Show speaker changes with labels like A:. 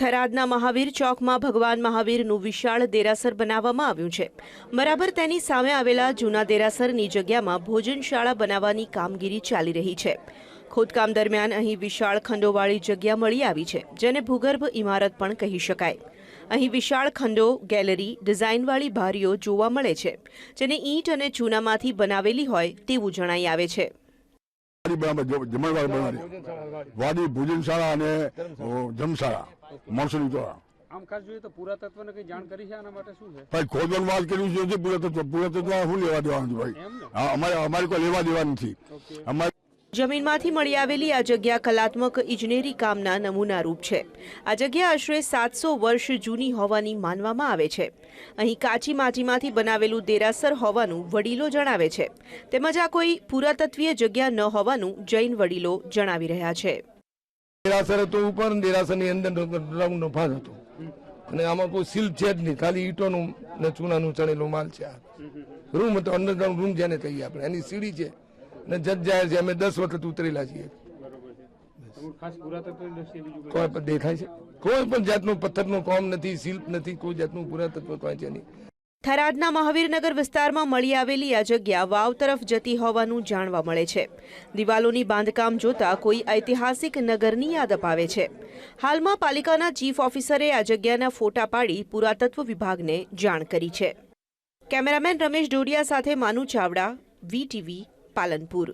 A: થરાદના મહાવીર ચોકમાં ભગવાન મહાવીરનું વિશાળ દેરાસર બનાવવામાં આવ્યું છે. બરાબર તેની સામે આવેલા જૂના દેરાસરની જગ્યામાં ભોજનશાળા બનાવવાની કામગીરી ચાલી રહી છે. ખોદકામ દરમિયાન અહીં વિશાળ ખંડોવાળી જગ્યા મળી આવી છે, જેને ભૂગર્ભ ઇમારત પણ કહી શકાય. અહીં વિશાળ ખંડો, ગેલેરી, ડિઝાઇનવાળી બારીઓ જોવા મળે છે, જેને ઈંટ અને ચૂનામાંથી બનાવેલી હોય તેવું જણાઈ આવે છે.
B: વાડી બરાબર બનાવી વાડી ભોજનશાળા અને જમશાળા માણસોની દ્વારા
C: આમ ખાસ જોઈએ તો પુરાતત્વને કઈ જાણ કરી છે? આના માટે શું છે?
B: ભાઈ ખોદવાનું વાત કર્યું છે પુરાતત્વ. પુરાતત્વ શું લેવા દેવાનું છે ભાઈ? હા અમારે અમારે કોઈ લેવા દેવા નથી. અમારે
A: જમીનમાંથી મળી આવેલી આ જગ્યા કલાત્મક ઇજનેરી કામના નમૂના રૂપ છે. આ જગ્યા આશરે સાતસો વર્ષ જૂની હોવાની માનવામાં આવે છે. અહીં કાચી માટીમાંથી બનાવેલું દેરાસર હોવાનું વડીલો જણાવે છે. તેમજ આ કોઈ પુરાતત્વીય જગ્યા ન હોવાનું જૈન વડીલો જણાવી રહ્યા છે.
D: દેરાસર હતું ઉપર ને દેરાસરની અંદર રાઉન્ડ નો ભાગ હતો. અને આમાં કોઈ સિલ્ક છે જ નહીં. ખાલી ઈટોનું ને ચૂનાનું ચણેલો માલ છે આ. રૂમ હતો અંડરગ્રાઉન્ડ રૂમ જેને કહીએ આપણે. એની સીડી છે. ને જજ જાહેર છે અમે દસ વખત ઉતરેલા છીએ.
C: બરોબર છે. તમે ખાસ પુરાતત્વની દ્રષ્ટિએ બીજું કંઈ?
D: કોઈ પણ દેખાય છે. કોઈ પણ જાતનું પથ્થરનું કોમ નથી શિલ્પ નથી કોઈ જાતનું પુરાતત્વ કોઈ છે નહીં.
A: થરાદના મહાવીરનગર વિસ્તારમાં મળી આવેલી આ જગ્યા વાવ તરફ જતી હોવાનું જાણવા મળે છે. દિવાલોની બાંધકામ જોતા કોઈ ઐતિહાસિક નગરની યાદ અપાવે છે. હાલમાં પાલિકાના ચીફ ઓફિસરે આ જગ્યાના ફોટા પાડી પુરાતત્વ વિભાગને જાણ કરી છે. કેમેરામેન રમેશ ડોડિયા સાથે માનુ ચાવડા વીટીવી પાલનપુર.